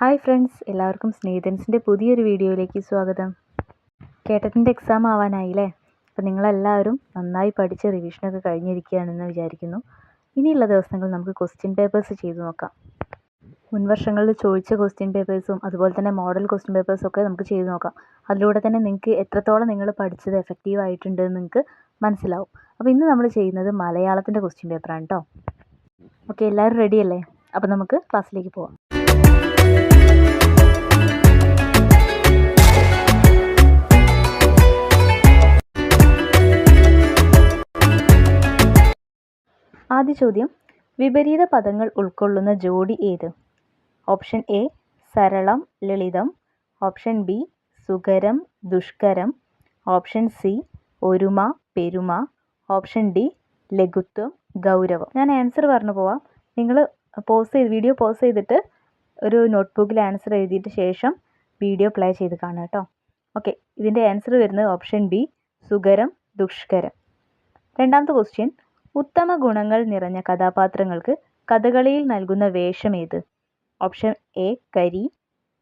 Hi friends എല്ലാവർക്കും സ്നേഹിതൻസിന്റെ പുതിയൊരു വീഡിയോയിലേക്ക് സ്വാഗതം. കേട്ടത്തിന്റെ എക്സാം ആവാനായില്ലേ? അപ്പോൾ നിങ്ങളെല്ലാവരും നന്നായി പഠിച്ച് റിവിഷനൊക്കെ കഴിഞ്ഞിരിക്കുകയാണെന്ന് വിചാരിക്കുന്നു. ഇനിയുള്ള ദിവസങ്ങൾ നമുക്ക് ക്വസ്റ്റ്യൻ പേപ്പേഴ്സ് ചെയ്തു നോക്കാം. മുൻവർഷങ്ങളിൽ ചോദിച്ച ക്വസ്റ്റ്യൻ പേപ്പേഴ്സും അതുപോലെ തന്നെ മോഡൽ ക്വസ്റ്റ്യൻ പേപ്പേഴ്സും ഒക്കെ നമുക്ക് ചെയ്തു നോക്കാം. അതിലൂടെ തന്നെ നിങ്ങൾക്ക് എത്രത്തോളം നിങ്ങൾ പഠിച്ചത് എഫക്റ്റീവ് ആയിട്ടുണ്ട് എന്ന് നിങ്ങൾക്ക് മനസ്സിലാവും. അപ്പോൾ ഇന്ന് നമ്മൾ ചെയ്യുന്നത് മലയാളത്തിന്റെ ക്വസ്റ്റ്യൻ പേപ്പറാണ് കേട്ടോ ഓക്കെ എല്ലാവരും റെഡിയല്ലേ അപ്പോൾ നമുക്ക് ക്ലാസ്സിലേക്ക് പോവാം. ആദ്യ ചോദ്യം. വിപരീത പദങ്ങൾ ഉൾക്കൊള്ളുന്ന ജോഡി ഏത്? ഓപ്ഷൻ എ സരളം ലളിതം. ഓപ്ഷൻ ബി സുകരം ദുഷ്കരം. ഓപ്ഷൻ സി ഒരുമ പെരുമ. ഓപ്ഷൻ ഡി ലഘുത്വം ഗൗരവം. ഞാൻ ആൻസർ പറഞ്ഞു പോവാം. നിങ്ങൾ പോസ് ചെയ്ത് വീഡിയോ പോസ് ചെയ്തിട്ട് ഒരു നോട്ട്ബുക്കിൽ ആൻസർ എഴുതിയിട്ട് ശേഷം വീഡിയോ പ്ലേ ചെയ്ത് കാണുക കേട്ടോ. ഓക്കെ ഇതിന്റെ ആൻസർ വരുന്നത് ഓപ്ഷൻ ബി സുകരം ദുഷ്കരം. രണ്ടാമത്തെ ക്വസ്റ്റ്യൻ. ഉത്തമ ഗുണങ്ങൾ നിറഞ്ഞ കഥാപാത്രങ്ങൾക്ക് കഥകളിയിൽ നൽകുന്ന വേഷം ഏത്? ഓപ്ഷൻ എ കരി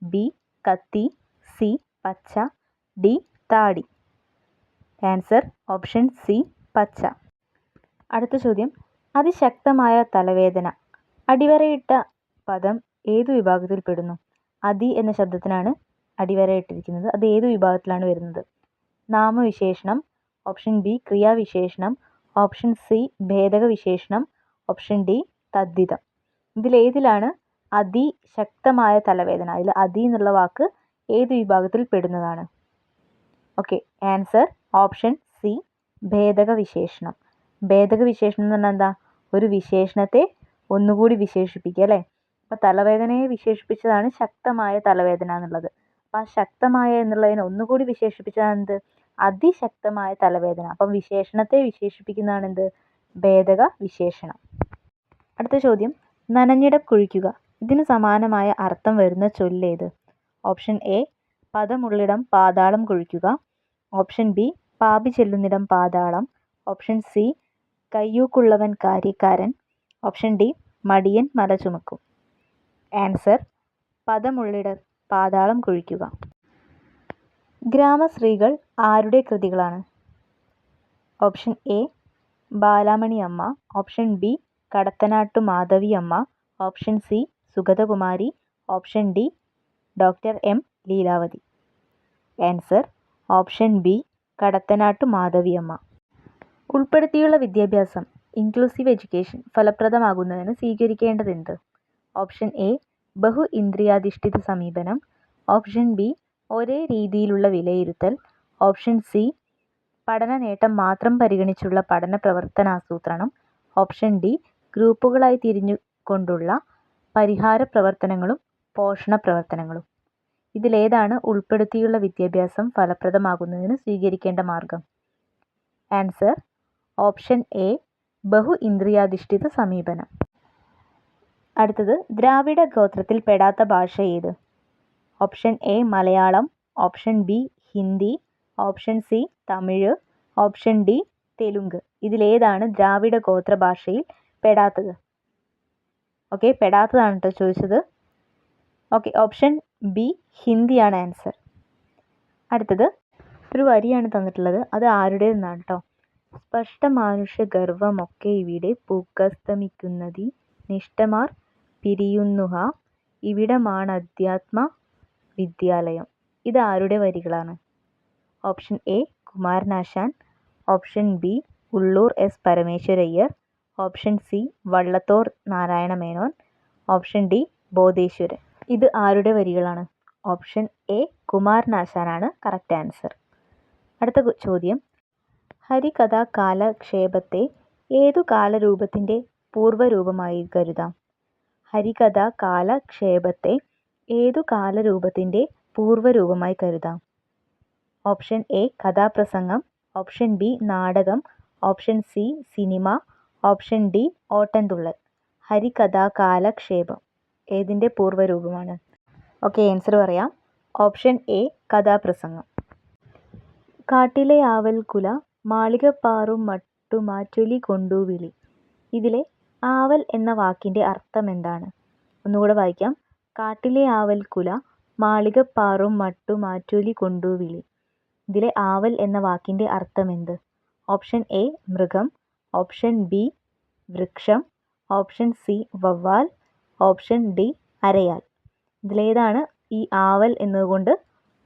ബി കത്തി സി പച്ച ഡി താടി. ആൻസർ ഓപ്ഷൻ സി പച്ച. അടുത്ത ചോദ്യം. അതിശക്തമായ തലവേദന. അടിവരയിട്ട പദം ഏതു വിഭാഗത്തിൽ പെടുന്നു? അതി എന്ന ശബ്ദത്തിനാണ് അടിവരയിട്ടിരിക്കുന്നത്. അത് ഏതു വിഭാഗത്തിലാണ് വരുന്നത്? നാമവിശേഷണം. ഓപ്ഷൻ ബി ക്രിയാവിശേഷണം. ഓപ്ഷൻ സി ഭേദക വിശേഷണം ഓപ്ഷൻ ഡി തദ്ധിതം. ഇതിലേതിലാണ് അതിശക്തമായ തലവേദന. അതിൽ അതി എന്നുള്ള വാക്ക് ഏത് വിഭാഗത്തിൽ പെടുന്നതാണ്? ഓക്കെ ആൻസർ ഓപ്ഷൻ സി ഭേദക വിശേഷണം ഭേദക വിശേഷണം എന്ന് പറഞ്ഞാൽ എന്താ? ഒരു വിശേഷണത്തെ ഒന്നുകൂടി വിശേഷിപ്പിക്കുക അല്ലേ? അപ്പോൾ തലവേദനയെ വിശേഷിപ്പിച്ചതാണ് ശക്തമായ തലവേദന എന്നുള്ളത്. അപ്പോൾ ആ ശക്തമായ എന്നുള്ളതിനെ ഒന്നുകൂടി വിശേഷിപ്പിച്ചതാണ് എന്ത്? അതിശക്തമായ തലവേദന. അപ്പം വിശേഷണത്തെ വിശേഷിപ്പിക്കുന്നതാണ് എന്ത് ഭേദക വിശേഷണം. അടുത്ത ചോദ്യം. നനഞ്ഞിട കുഴിക്കുക. ഇതിന് സമാനമായ അർത്ഥം വരുന്ന ചൊല്ലേത് option A പദമുള്ളിടം Pathalam കുഴിക്കുക. Option B പാപി ചെല്ലുന്നിടം പാതാളം. ഓപ്ഷൻ സി കയ്യൂക്കുള്ളവൻ കാര്യക്കാരൻ. ഓപ്ഷൻ ഡി മടിയൻ മല ചുമക്കും ആൻസർ പദമുള്ളിട പാതാളം കുഴിക്കുക. ഗ്രാമശ്രീകൾ ആരുടെ കൃതികളാണ്? ഓപ്ഷൻ എ ബാലാമണി അമ്മ option B Kadathanattu Madhavi Amma option C Sugathakumari. Option D doctor M Leelavathi. Answer option B Kadathanattu Madhavi Amma ഉൾപ്പെടുത്തിയുള്ള വിദ്യാഭ്യാസം ഇൻക്ലൂസീവ് എഡ്യൂക്കേഷൻ ഫലപ്രദമാകുന്നതിന് സ്വീകരിക്കേണ്ടതെന്ത് ഓപ്ഷൻ എ ബഹു ഇന്ദ്രിയാധിഷ്ഠിത സമീപനം. ഓപ്ഷൻ ബി ഒരേ രീതിയിലുള്ള വിലയിരുത്തൽ ഓപ്ഷൻ സി പഠന നേട്ടം മാത്രം പരിഗണിച്ചുള്ള പഠന പ്രവർത്തനാസൂത്രണം ഓപ്ഷൻ ഡി ഗ്രൂപ്പുകളായി തിരിഞ്ഞു കൊണ്ടുള്ള പരിഹാര പ്രവർത്തനങ്ങളും പോഷണ പ്രവർത്തനങ്ങളും. ഇതിലേതാണ് ഉൾപ്പെടുത്തിയുള്ള വിദ്യാഭ്യാസം ഫലപ്രദമാകുന്നതിന് സ്വീകരിക്കേണ്ട മാർഗം. ആൻസർ ഓപ്ഷൻ എ ബഹു ഇന്ദ്രിയാധിഷ്ഠിത സമീപനം. അടുത്തത് ദ്രാവിഡ ഗോത്രത്തിൽ പെടാത്ത ഭാഷ ഏത്? Option A Malayalam option B Hindi option C Tamil option D Telugu ഇതിലേതാണ് ദ്രാവിഡ ഗോത്ര ഭാഷയിൽ പെടാത്തത്. ഓക്കെ പെടാത്തതാണ് കേട്ടോ ചോദിച്ചത്. ഓക്കെ ഓപ്ഷൻ ബി ഹിന്ദിയാണ് ആൻസർ അടുത്തത് ഒരു വരിയാണ് തന്നിട്ടുള്ളത്. അത് ആരുടേതെന്നാണ് കേട്ടോ സ്പഷ്ടമാനുഷ്യ ഗർവമൊക്കെ ഇവിടെ പൂക്കസ്തമിക്കുന്നതി നിഷ്ഠമാർ പിരിയുന്നുഹ. ഇവിടമാണധ്യാത്മ വിദ്യാലയം. ഇത് ആരുടെ വരികളാണ്? Option A Kumaranasan. Option B Ulloor S Parameswaraiyer. Option C Vallathol Narayana Menon option D Bodheswaran. ഇത് ആരുടെ വരികളാണ്? Option A കുമാരനാശാനാണ്. Correct answer. അടുത്ത ചോദ്യം. ഹരികഥാ കാലക്ഷേപത്തെ ഏതു കാലരൂപത്തിന്റെ പൂർവരൂപമായി കരുതാം? ഹരികഥാ കാലക്ഷേപത്തെ ഏതു കാലരൂപത്തിന്റെ പൂർവരൂപമായി കരുതാം? ഓപ്ഷൻ എ കഥാപ്രസംഗം. ഓപ്ഷൻ ബി നാടകം. Option C cinema. Option D ഓട്ടൻതുള്ളൽ ഹരികഥാകാലക്ഷേപം. ഏതിന്റെ പൂർവരൂപമാണ്? ഓക്കെ ആൻസർ പറയാം. ഓപ്ഷൻ എ കഥാപ്രസംഗം. കാട്ടിലെ ആവൽക്കുല മാളികപ്പാറും മട്ടുമാറ്റൊലി കൊണ്ടു വിളി. ഇതിലെ ആവൽ എന്ന വാക്കിന്റെ അർത്ഥം എന്താണ്? ഒന്നുകൂടെ വായിക്കാം. കാട്ടിലെ ആവൽക്കുല മാളികപ്പാറും മട്ടു മാറ്റൊലി കൊണ്ടു വിളി. ഇതിലെ ആവൽ എന്ന വാക്കിന്റെ അർത്ഥമെന്ത്? ഓപ്ഷൻ എ മൃഗം. ഓപ്ഷൻ ബി വൃക്ഷം. ഓപ്ഷൻ സി വവ്വാൽ. ഓപ്ഷൻ ഡി അരയാൽ. ഇതിലേതാണ് ഈ ആവൽ എന്നതുകൊണ്ട്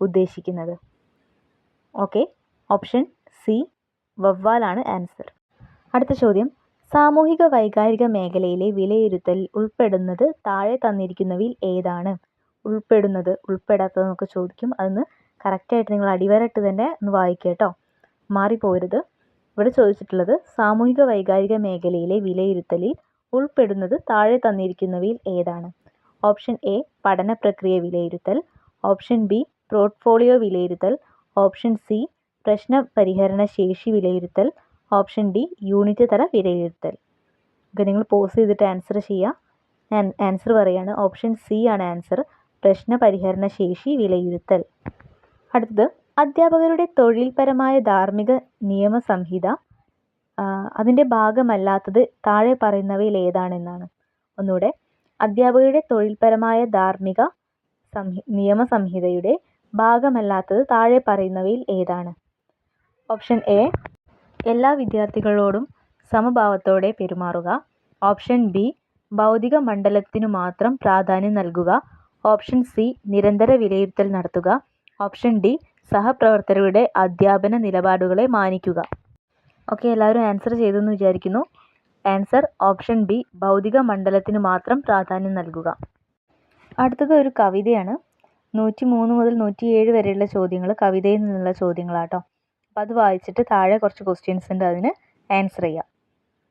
ഉദ്ദേശിക്കുന്നത്. ഓക്കെ. ഓപ്ഷൻ സി വവ്വാലാണ് ആൻസർ. അടുത്ത ചോദ്യം. സാമൂഹിക വൈകാരിക മേഖലയിലെ വിലയിരുത്തൽ ഉൾപ്പെടുന്നത് താഴെ തന്നിരിക്കുന്നവയിൽ ഏതാണ്? ഉൾപ്പെടുന്നത് ഉൾപ്പെടാത്തത് നമുക്ക് ചോദിക്കും. അതൊന്ന് കറക്റ്റായിട്ട് നിങ്ങൾ അടിവരയിട്ട് തന്നെ ഒന്ന് വായിക്കുക കേട്ടോ. മാറിപ്പോരുത്. ഇവിടെ ചോദിച്ചിട്ടുള്ളത് സാമൂഹിക വൈകാരിക മേഖലയിലെ വിലയിരുത്തലിൽ ഉൾപ്പെടുന്നത് താഴെ തന്നിരിക്കുന്നവയിൽ ഏതാണ്? ഓപ്ഷൻ എ പഠന പ്രക്രിയ വിലയിരുത്തൽ. ഓപ്ഷൻ ബി പോർട്ട്ഫോളിയോ വിലയിരുത്തൽ. ഓപ്ഷൻ സി പ്രശ്ന പരിഹരണ ശേഷി വിലയിരുത്തൽ. ഓപ്ഷൻ ഡി യൂണിറ്റ് തല വിലയിരുത്തൽ. ഓക്കെ നിങ്ങൾ പോസ് ചെയ്തിട്ട് ആൻസർ ചെയ്യുക ഞാൻ ആൻസർ പറയുകയാണ് ഓപ്ഷൻ സി ആണ് ആൻസർ പ്രശ്ന പരിഹരണ ശേഷി വിലയിരുത്തൽ. അടുത്തത് അധ്യാപകരുടെ തൊഴിൽപരമായ ധാർമ്മിക നിയമ സംഹിത. അതിന്റെ ഭാഗമല്ലാത്തത് താഴെ പറയുന്നവയിൽ ഏതാണെന്നാണ്. ഒന്നുകൂടെ അധ്യാപകരുടെ തൊഴിൽപരമായ ധാർമ്മിക സംഹി നിയമ സംഹിതയുടെ ഭാഗമല്ലാത്തത് താഴെ പറയുന്നവയിൽ ഏതാണ്? ഓപ്ഷൻ എ എല്ലാ വിദ്യാർത്ഥികളോടും സമഭാവത്തോടെ പെരുമാറുക. ഓപ്ഷൻ ബി ഭൗതിക മണ്ഡലത്തിനു മാത്രം പ്രാധാന്യം നൽകുക. ഓപ്ഷൻ സി നിരന്തര വിലയിരുത്തൽ നടത്തുക. ഓപ്ഷൻ ഡി സഹപ്രവർത്തകരുടെ അധ്യാപന നിലപാടുകളെ മാനിക്കുക. ഓക്കെ എല്ലാവരും ആൻസർ ചെയ്തെന്ന് വിചാരിക്കുന്നു. ആൻസർ ഓപ്ഷൻ ബി ഭൗതിക മണ്ഡലത്തിന് മാത്രം പ്രാധാന്യം നൽകുക. അടുത്തത് ഒരു കവിതയാണ്. നൂറ്റി മൂന്ന് മുതൽ നൂറ്റി ഏഴ് വരെയുള്ള ചോദ്യങ്ങൾ കവിതയിൽ നിന്നുള്ള ചോദ്യങ്ങളാട്ടോ. അപ്പോൾ അത് വായിച്ചിട്ട് താഴെ കുറച്ച് ക്വസ്റ്റ്യൻസ് ഉണ്ട് അതിന് ആൻസർ ചെയ്യാം.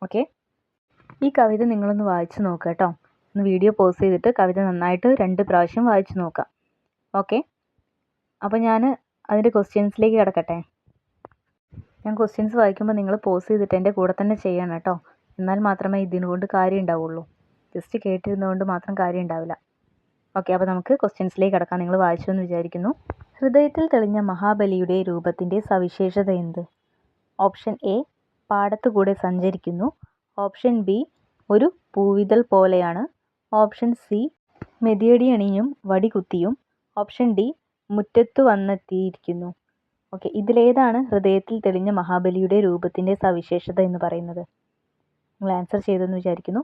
ഓക്കെ ഈ കവിത നിങ്ങളൊന്ന് വായിച്ച് നോക്കുക കേട്ടോ. ഒന്ന് വീഡിയോ പോസ് ചെയ്തിട്ട് കവിത നന്നായിട്ട് രണ്ട് പ്രാവശ്യം വായിച്ച് നോക്കാം. ഓക്കെ അപ്പോൾ ഞാൻ അതിന്റെ ക്വസ്റ്റ്യൻസിലേക്ക് കിടക്കട്ടെ. ഞാൻ ക്വസ്റ്റ്യൻസ് വായിക്കുമ്പോൾ നിങ്ങൾ പോസ് ചെയ്തിട്ട് എന്റെ കൂടെ തന്നെ ചെയ്യണം കേട്ടോ. എന്നാൽ മാത്രമേ ഇതിനുകൊണ്ട് കാര്യം ഉണ്ടാവുള്ളൂ. ജസ്റ്റ് കേട്ടിരുന്നതുകൊണ്ട് മാത്രം കാര്യം ഉണ്ടാവില്ല. ഓക്കെ അപ്പോൾ നമുക്ക് ക്വസ്റ്റ്യൻസിലേക്ക് കിടക്കാം. നിങ്ങൾ വായിച്ചു എന്ന് വിചാരിക്കുന്നു. ഹൃദയത്തിൽ തെളിഞ്ഞ മഹാബലിയുടെ രൂപത്തിന്റെ സവിശേഷത എന്ത്? ഓപ്ഷൻ എ പാടത്തുകൂടെ സഞ്ചരിക്കുന്നു. ഓപ്ഷൻ ബി ഒരു പൂവിതൽ പോലെയാണ്. ഓപ്ഷൻ സി മെതിയടി അണിഞ്ഞും വടി കുത്തിയും ഓപ്ഷൻ ഡി മുറ്റത്തു വന്നെത്തിയിരിക്കുന്നു. ഓക്കെ ഇതിലേതാണ് ഹൃദയത്തിൽ തെളിഞ്ഞ മഹാബലിയുടെ രൂപത്തിന്റെ സവിശേഷത എന്ന് പറയുന്നത്. നിങ്ങൾ ആൻസർ ചെയ്തെന്ന് വിചാരിക്കുന്നു.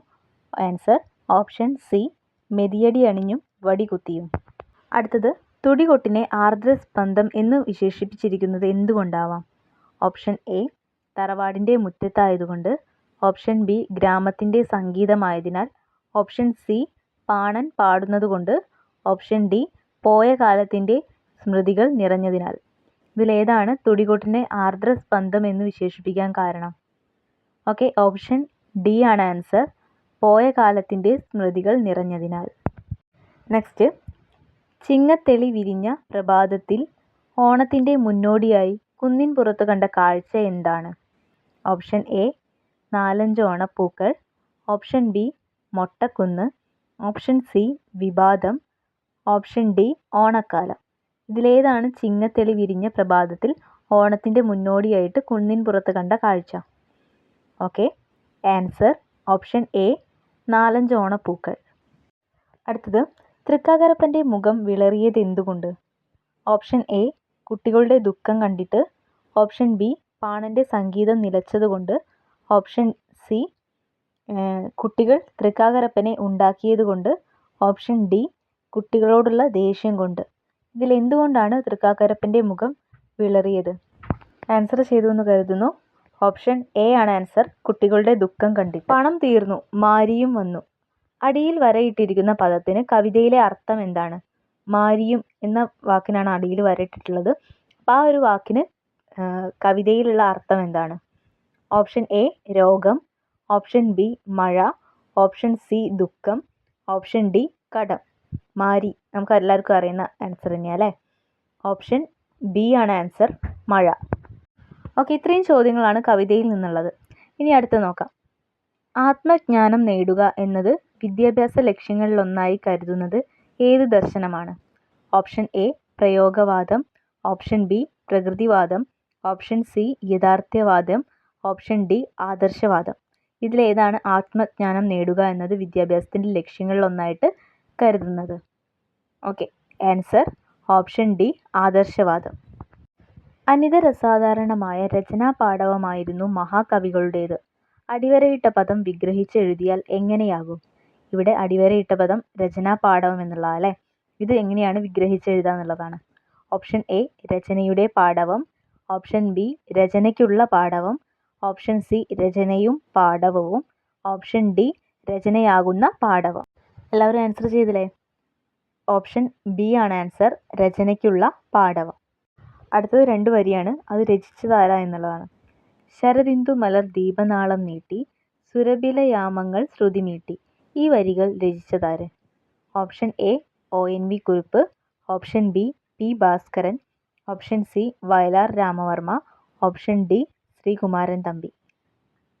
ആൻസർ ഓപ്ഷൻ സി മെതിയടി അണിഞ്ഞും വടികുത്തിയും. അടുത്തത് തുടികൊട്ടിനെ ആർദ്രസ്പന്ദം എന്ന് വിശേഷിപ്പിച്ചിരിക്കുന്നത് എന്തുകൊണ്ടാവാം? ഓപ്ഷൻ എ തറവാടിന്റെ മുറ്റത്തായതുകൊണ്ട്. ഓപ്ഷൻ ബി ഗ്രാമത്തിന്റെ സംഗീതമായതിനാൽ. ഓപ്ഷൻ സി പാണൻ പാടുന്നതുകൊണ്ട്. ഓപ്ഷൻ ഡി പോയ കാലത്തിന്റെ സ്മൃതികൾ നിറഞ്ഞതിനാൽ. ഇതിലേതാണ് തുടികൊട്ടിനെ ആർദ്രസ്പന്ദം എന്ന് വിശേഷിപ്പിക്കാൻ കാരണം? ഓക്കെ ഓപ്ഷൻ ഡി ആണ് ആൻസർ. പോയ കാലത്തിന്റെ സ്മൃതികൾ നിറഞ്ഞതിനാൽ. നെക്സ്റ്റ് ചിങ്ങത്തെളി വിരിഞ്ഞ പ്രഭാതത്തിൽ ഓണത്തിന്റെ മുന്നോടിയായി കുന്നിൻ പുറത്ത് കണ്ട കാഴ്ച എന്താണ്? ഓപ്ഷൻ എ നാലഞ്ച് ഓണപ്പൂക്കൾ. ഓപ്ഷൻ ബി മൊട്ടക്കുന്ന്. ഓപ്ഷൻ സി വിവാദം. ഓപ്ഷൻ ഡി ഓണക്കാലം. ഇതിലേതാണ് ചിങ്ങത്തെളി വിരിഞ്ഞ പ്രഭാതത്തിൽ ഓണത്തിന്റെ മുന്നോടിയായിട്ട് കുന്നിൻ പുറത്ത് കണ്ട കാഴ്ച. ഓക്കെ ആൻസർ ഓപ്ഷൻ എ നാലഞ്ച് ഓണപ്പൂക്കൾ. അടുത്തത് തൃക്കാക്കരപ്പന്റെ മുഖം വിളറിയത് എന്തുകൊണ്ട്? ഓപ്ഷൻ എ കുട്ടികളുടെ ദുഃഖം കണ്ടിട്ട്. ഓപ്ഷൻ ബി പാണന്റെ സംഗീതം നിലച്ചതുകൊണ്ട്. ഓപ്ഷൻ സി കുട്ടികൾ തൃക്കാക്കരപ്പനെ ഉണ്ടാക്കിയതുകൊണ്ട്. ഓപ്ഷൻ ഡി കുട്ടികളോടുള്ള ദേഷ്യം കൊണ്ട്. ഇതിൽ എന്തുകൊണ്ടാണ് തൃക്കാക്കരപ്പന്റെ മുഖം വിളറിയത്? ആൻസർ ചെയ്തു എന്ന് കരുതുന്നു. ഓപ്ഷൻ എ ആണ് ആൻസർ. കുട്ടികളുടെ ദുഃഖം കണ്ടിട്ട്. പണം തീർന്നു. മാരിയും വന്നു. അടിയിൽ വരയിട്ടിരിക്കുന്ന പദത്തിന് കവിതയിലെ അർത്ഥം എന്താണ്? മാരിയും എന്ന വാക്കിനാണ് അടിയിൽ വരയിട്ടിട്ടുള്ളത്. അപ്പോൾ ആ ഒരു വാക്കിന് കവിതയിലുള്ള അർത്ഥം എന്താണ്? ഓപ്ഷൻ എ രോഗം. ഓപ്ഷൻ ബി മഴ. ഓപ്ഷൻ സി ദുഃഖം. ഓപ്ഷൻ ഡി കടം. മാരി നമുക്ക് എല്ലാവർക്കും അറിയുന്ന ആൻസർ തന്നെയാണ് അല്ലേ? ഓപ്ഷൻ ബി ആണ് ആൻസർ മഴ. ഓക്കെ ഇത്രയും ചോദ്യങ്ങളാണ് കവിതയിൽ നിന്നുള്ളത്. ഇനി അടുത്ത് നോക്കാം. ആത്മജ്ഞാനം നേടുക എന്നത് വിദ്യാഭ്യാസ ലക്ഷ്യങ്ങളിലൊന്നായി കരുതുന്നത് ഏത് ദർശനമാണ്? ഓപ്ഷൻ എ പ്രയോഗവാദം. ഓപ്ഷൻ ബി പ്രകൃതിവാദം. ഓപ്ഷൻ സി യഥാർത്ഥ്യവാദം. ഓപ്ഷൻ ഡി ആദർശവാദം. ഇതിലേതാണ് ആത്മജ്ഞാനം നേടുക എന്നത് വിദ്യാഭ്യാസത്തിന്റെ ലക്ഷ്യങ്ങളിലൊന്നായിട്ട് കരുതുന്നത്. ഓക്കെ ആൻസർ ഓപ്ഷൻ ഡി ആദർശവാദം. അനിതരസാധാരണമായ രചനാപാടവമായിരുന്നു മഹാകവികളുടേത്. അടിവരയിട്ട പദം വിഗ്രഹിച്ചെഴുതിയാൽ എങ്ങനെയാകും? ഇവിടെ അടിവരയിട്ട പദം രചനാ പാടവം എന്നുള്ളതാണ് അല്ലേ? ഇത് എങ്ങനെയാണ് വിഗ്രഹിച്ചെഴുതുക എന്നുള്ളതാണ്. ഓപ്ഷൻ എ രചനയുടെ പാടവം ഓപ്ഷൻ ബി രചനയ്ക്കുള്ള പാടവം ഓപ്ഷൻ സി രചനയും പാടവവും ഓപ്ഷൻ ഡി രചനയാകുന്ന പാടവം എല്ലാവരും ആൻസർ ചെയ്തില്ലേ? ഓപ്ഷൻ ബി ആണ് ആൻസർ രചനയ്ക്കുള്ള പാടവം അടുത്തത് രണ്ട് വരിയാണ്. അത് രചിച്ചതാരാ എന്നുള്ളതാണ്. ശരദിന്ദു മലർ ദീപനാളം നീട്ടി സുരഭിലയാമങ്ങൾ ശ്രുതിമീട്ടി ഈ വരികൾ രചിച്ചതാര്? Option A O N V Kurup. Option B P Bhaskaran. Option C Vayalar Ramavarma. Option D Sreekumaran Thampi.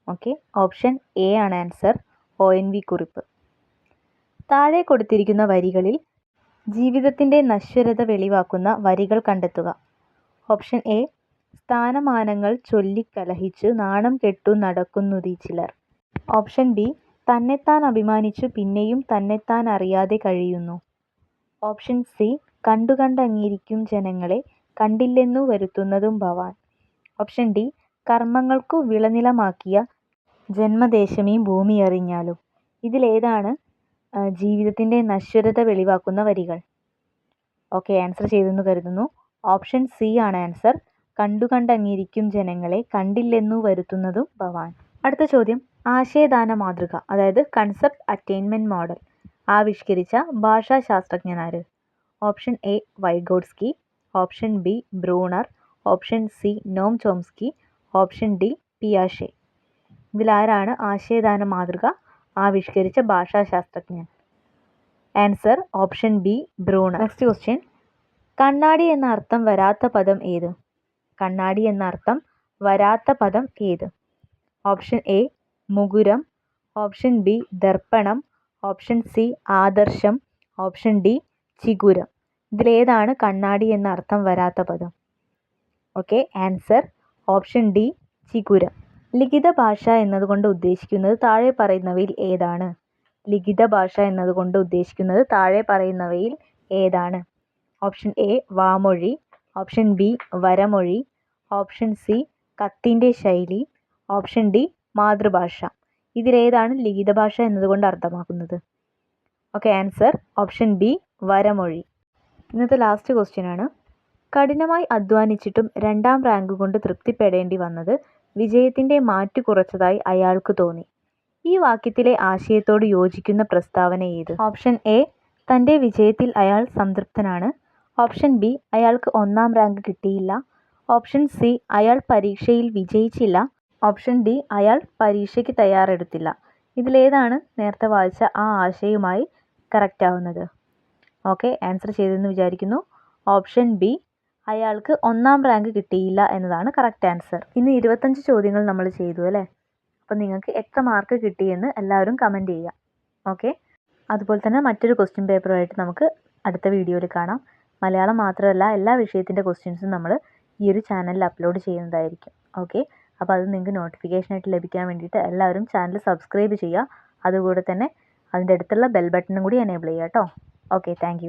Okay option A ആണ് answer O N V Kurup. താഴെ കൊടുത്തിരിക്കുന്ന വരികളിൽ ജീവിതത്തിന്റെ നശ്വരത വെളിവാക്കുന്ന വരികൾ കണ്ടെത്തുക. ഓപ്ഷൻ എ സ്ഥാനമാനങ്ങൾ ചൊല്ലിക്കലഹിച്ചു നാണം കെട്ടു നടക്കുന്നുതി ചിലർ. ഓപ്ഷൻ ബി തന്നെത്താൻ അഭിമാനിച്ചു പിന്നെയും തന്നെത്താൻ അറിയാതെ കഴിയുന്നു. ഓപ്ഷൻ സി കണ്ടു കണ്ടങ്ങിയിരിക്കും ജനങ്ങളെ കണ്ടില്ലെന്നു വരുത്തുന്നതും ഭവാൻ. ഓപ്ഷൻ ഡി കർമ്മങ്ങൾക്കു വിളനിലമാക്കിയ ജന്മദേശമീ ഭൂമി അറിഞ്ഞാലും ഇതിലേതാണ് ജീവിതത്തിന്റെ നശ്വരത വെളിവാക്കുന്ന വരികൾ. ഓക്കെ ആൻസർ ചെയ്തെന്ന് കരുതുന്നു. ഓപ്ഷൻ സി ആണ് ആൻസർ. കണ്ടു കണ്ടങ്ങിയിരിക്കും ജനങ്ങളെ കണ്ടില്ലെന്നു വരുത്തുന്നതും ഭവാൻ. അടുത്ത ചോദ്യം. ആശയദാന മാതൃക അതായത് കൺസെപ്റ്റ് അറ്റൈൻമെന്റ് മോഡൽ ആവിഷ്കരിച്ച ഭാഷാശാസ്ത്രജ്ഞനാര്? Option A Vygotsky. Option B Bruner. Option C Noam Chomsky. Option D പിയാഷെ. ഇതിലാരാണ് ആശയദാന മാതൃക ആവിഷ്കരിച്ച ഭാഷാശാസ്ത്രജ്ഞൻ? Answer option B Bruner. Next question. കണ്ണാടി എന്ന അർത്ഥം വരാത്ത പദം ഏത്? കണ്ണാടി എന്നർത്ഥം വരാത്ത പദം ഏത്? ഓപ്ഷൻ എ മുകുരം. ഓപ്ഷൻ ബി ദർപ്പണം. ഓപ്ഷൻ സി ആദർശം. ഓപ്ഷൻ ഡി ചിഗുരം. ഇതിലേതാണ് കണ്ണാടി എന്ന അർത്ഥം വരാത്ത പദം? ഓക്കെ ആൻസർ ഓപ്ഷൻ ഡി ചിഗുരം. ലിഖിത ഭാഷ എന്നതുകൊണ്ട് ഉദ്ദേശിക്കുന്നത് താഴെ പറയുന്നവയിൽ ഏതാണ്? ലിഖിത ഭാഷ എന്നതുകൊണ്ട് ഉദ്ദേശിക്കുന്നത് താഴെ പറയുന്നവയിൽ ഏതാണ്? ഓപ്ഷൻ എ വാമൊഴി. ഓപ്ഷൻ ബി വരമൊഴി. ഓപ്ഷൻ സി കത്തിന്റെ ശൈലി. ഓപ്ഷൻ ഡി മാതൃഭാഷ. ഇതിലേതാണ് ലിഖിത ഭാഷ എന്നതുകൊണ്ട് അർത്ഥമാക്കുന്നത്. ഓക്കെ ആൻസർ ഓപ്ഷൻ ബി വരമൊഴി. ഇന്നത്തെ ലാസ്റ്റ് ക്വസ്റ്റ്യൻ ആണ്. കഠിനമായി അധ്വാനിച്ചിട്ടും രണ്ടാം റാങ്ക് കൊണ്ട് തൃപ്തിപ്പെടേണ്ടി വന്നത് വിജയത്തിന്റെ മാറ്റു കുറച്ചതായി അയാൾക്ക് തോന്നി. ഈ വാക്യത്തിലെ ആശയത്തോട് യോജിക്കുന്ന പ്രസ്താവന ഏത്? ഓപ്ഷൻ എ തന്റെ വിജയത്തിൽ അയാൾ സംതൃപ്തനാണ്. ഓപ്ഷൻ ബി അയാൾക്ക് ഒന്നാം റാങ്ക് കിട്ടിയില്ല. ഓപ്ഷൻ സി അയാൾ പരീക്ഷയിൽ വിജയിച്ചില്ല. ഓപ്ഷൻ ഡി അയാൾ പരീക്ഷയ്ക്ക് തയ്യാറെടുത്തില്ല. ഇതിലേതാണ് നേരത്തെ വായിച്ച ആ ആശയവുമായി കറക്റ്റ് ആവുന്നത്. ഓക്കെ ആൻസർ ചെയ്തെന്ന് വിചാരിക്കുന്നു. ഓപ്ഷൻ ബി അയാൾക്ക് ഒന്നാം റാങ്ക് കിട്ടിയില്ല എന്നതാണ് കറക്റ്റ് ആൻസർ ഇന്ന് ഇരുപത്തഞ്ച് ചോദ്യങ്ങൾ നമ്മൾ ചെയ്തു അല്ലേ? അപ്പം നിങ്ങൾക്ക് എത്ര മാർക്ക് കിട്ടിയെന്ന് എല്ലാവരും കമന്റ് ചെയ്യുക. ഓക്കെ അതുപോലെ തന്നെ മറ്റൊരു ക്വസ്റ്റ്യൻ പേപ്പറുമായിട്ട് നമുക്ക് അടുത്ത വീഡിയോയിൽ കാണാം. മലയാളം മാത്രമല്ല എല്ലാ വിഷയത്തിന്റെ ക്വസ്റ്റ്യൻസും നമ്മൾ ഈ ഒരു ചാനലിൽ അപ്ലോഡ് ചെയ്യുന്നതായിരിക്കും. ഓക്കെ അപ്പോൾ അത് നിങ്ങൾക്ക് നോട്ടിഫിക്കേഷനായിട്ട് ലഭിക്കാൻ വേണ്ടിയിട്ട് എല്ലാവരും ചാനൽ സബ്സ്ക്രൈബ് ചെയ്യുക. അതുകൂടെ തന്നെ അതിന്റെ അടുത്തുള്ള ബെൽ ബട്ടണും കൂടി എനേബിൾ ചെയ്യുക കേട്ടോ ഓക്കെ താങ്ക്